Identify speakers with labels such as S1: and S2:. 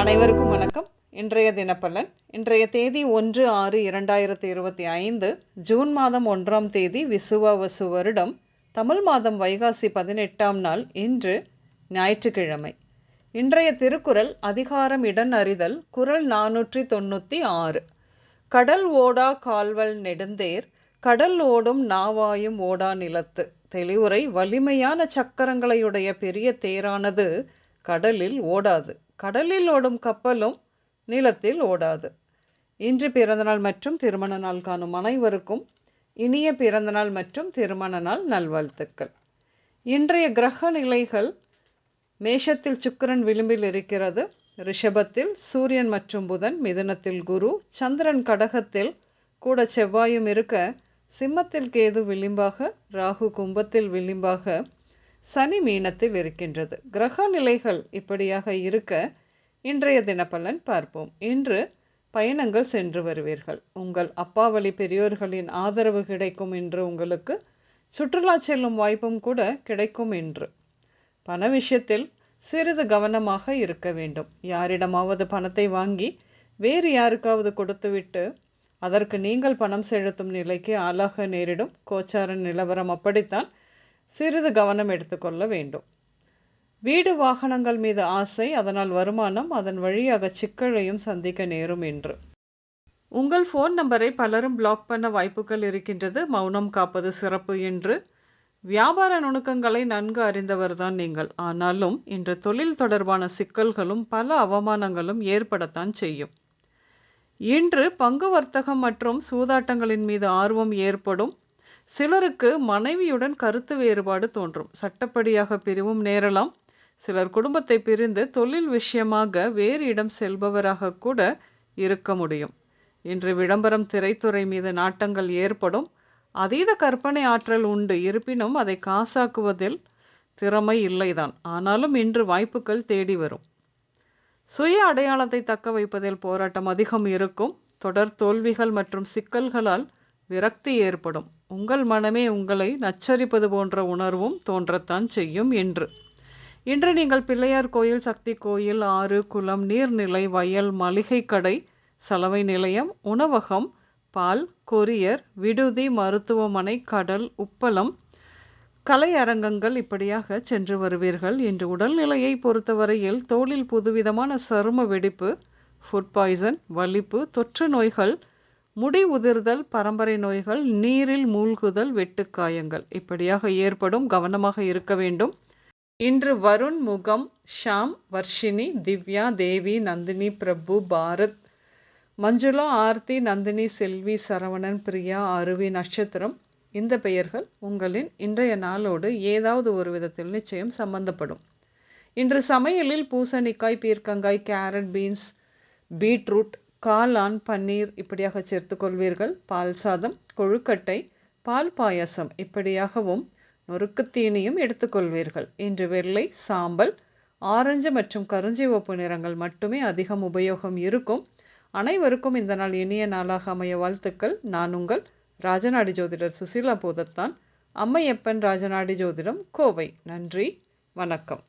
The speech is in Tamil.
S1: அனைவருக்கும் வணக்கம். இன்றைய தினப்பலன் இன்றைய தேதி ஒன்று ஆறு இரண்டாயிரத்தி இருபத்தி ஐந்து ஜூன் மாதம் ஒன்றாம் தேதி விசுவாவசு வருடம் தமிழ் மாதம் வைகாசி பதினெட்டாம் நாள் இன்று ஞாயிற்றுக்கிழமை. இன்றைய திருக்குறள் அதிகாரம் இடன் அறிதல் குரல் நானூற்றி தொண்ணூற்றி ஆறு. கடல் ஓடா கால்வல் நெடுந்தேர் கடல் ஓடும் நாவாயும் ஓடா நிலத்து. தெளிவுரை வலிமையான சக்கரங்களையுடைய பெரிய தேரானது கடலில் ஓடாது. கடலில் ஓடும் கப்பலும் நிலத்தில் ஓடாது. இன்று பிறந்தநாள் மற்றும் திருமண நாள் காணும் அனைவருக்கும் இனிய பிறந்தநாள் மற்றும் திருமண நாள் நல்வாழ்த்துக்கள். இன்றைய கிரக நிலைகள் மேஷத்தில் சுக்கரன் விளிம்பில் இருக்கிறது. ரிஷபத்தில் சூரியன் மற்றும் புதன் மிதனத்தில் குரு சந்திரன் கடகத்தில் கூட செவ்வாயும் இருக்க சிம்மத்தில் கேது விளிம்பாக ராகு கும்பத்தில் விளிம்பாக சனி மீனத்தில் இருக்கின்றது. கிரக நிலைகள் இப்படியாக இருக்க இன்றைய தினப்பலன் பார்ப்போம். இன்று பயணங்கள் சென்று வருவீர்கள். உங்கள் அப்பாவளி பெரியோர்களின் ஆதரவு கிடைக்கும் என்று உங்களுக்கு சுற்றுலா செல்லும் வாய்ப்பும் கூட கிடைக்கும் என்று பண விஷயத்தில் சிறிது கவனமாக இருக்க வேண்டும். யாரிடமாவது பணத்தை வாங்கி வேறு யாருக்காவது கொடுத்துவிட்டு அதற்கு நீங்கள் பணம் செலுத்தும் நிலைக்கு ஆளாக நேரிடும். கோச்சார நிலவரம் அப்படித்தான் சிறிது கவனம் எடுத்துக்கொள்ள வேண்டும். வீடு வாகனங்கள் மீது ஆசை அதனால் வருமானம் அதன் வழியாக சிக்கலையும் சந்திக்க நேரும் என்று. உங்கள் ஃபோன் நம்பரை பலரும் பிளாக் பண்ண வாய்ப்புகள் இருக்கின்றது. மௌனம் காப்பது சிறப்பு என்று. வியாபார நுணுக்கங்களை நன்கு அறிந்தவர்தான் நீங்கள். ஆனாலும் இன்று தொழில் தொடர்பான சிக்கல்களும் பல அவமானங்களும் ஏற்படத்தான் செய்யும். இன்று பங்கு வர்த்தகம் மற்றும் சூதாட்டங்களின் மீது ஆர்வம் ஏற்படும். சிலருக்கு மனைவியுடன் கருத்து வேறுபாடு தோன்றும். சட்டப்படியாக பிரிவும் நேரலாம். சிலர் குடும்பத்தை பிரிந்து தொழில் விஷயமாக வேறு இடம் செல்பவராக கூட இருக்க முடியும். இன்று விளம்பரம் திரைத்துறை மீது நாட்டங்கள் ஏற்படும். அதீத கற்பனை ஆற்றல் உண்டு. இருப்பினும் அதை காசாக்குவதில் திறமை இல்லைதான். ஆனாலும் இன்று வாய்ப்புகள் தேடி வரும். சுய அடையாளத்தை தக்க வைப்பதில் போராட்டம் அதிகம் இருக்கும். தொடர் தோல்விகள் மற்றும் சிக்கல்களால் விரக்தி ஏற்படும். உங்கள் மனமே உங்களை நச்சரிப்பது போன்ற உணர்வும் தோன்றத்தான் செய்யும் என்று. இன்று நீங்கள் பிள்ளையார் கோயில் சக்தி கோயில் ஆறு குளம் நீர்நிலை வயல் மளிகை கடை சலவை நிலையம் உணவகம் பால் கொரியர் விடுதி மருத்துவமனை கடல் உப்பளம் கலையரங்கங்கள் இப்படியாக சென்று வருவீர்கள். இன்று உடல்நிலையை பொறுத்தவரையில் தோளில் புதுவிதமான சரும வெடிப்பு ஃபுட் பாய்சன் வலிப்பு தொற்று நோய்கள் முடி உதிர்தல் பரம்பரை நோய்கள் நீரில் மூழ்குதல் வெட்டுக்காயங்கள். இப்படியாக ஏற்படும் கவனமாக இருக்க வேண்டும். இன்று வருண் முகம் ஷாம் வர்ஷினி திவ்யா தேவி நந்தினி பிரபு பாரத் மஞ்சுளா ஆர்த்தி நந்தினி செல்வி சரவணன் பிரியா அருவி நட்சத்திரம். இந்த பெயர்கள் உங்களின் இன்றைய நாளோடு ஏதாவது ஒரு விதத்தில் நிச்சயம் சம்பந்தப்படும். இன்று சமையலில் பூசணிக்காய் பீர்க்கங்காய் கேரட் பீன்ஸ் பீட்ரூட் காளான் பன்னீர் இப்படியாக சேர்த்து கொள்வீர்கள் பால் சாதம் கொழுக்கட்டை பால் பாயசம் இப்படியாகவும் நொறுக்குத்தீனியும் எடுத்துக்கொள்வீர்கள். இன்று வெள்ளை சாம்பல் ஆரஞ்சு மற்றும் கருஞ்சிவப்பு நிறங்கள் மட்டுமே அதிகம் உபயோகம் இருக்கும். அனைவருக்கும் இந்த நாள் இனிய நாளாக அமைய வாழ்த்துக்கள். நான் உங்கள் ராஜநாடி ஜோதிடர் சுசீலா போதத்தான். அம்மையப்பன் ராஜநாடி ஜோதிடம் கோவை. நன்றி. வணக்கம்.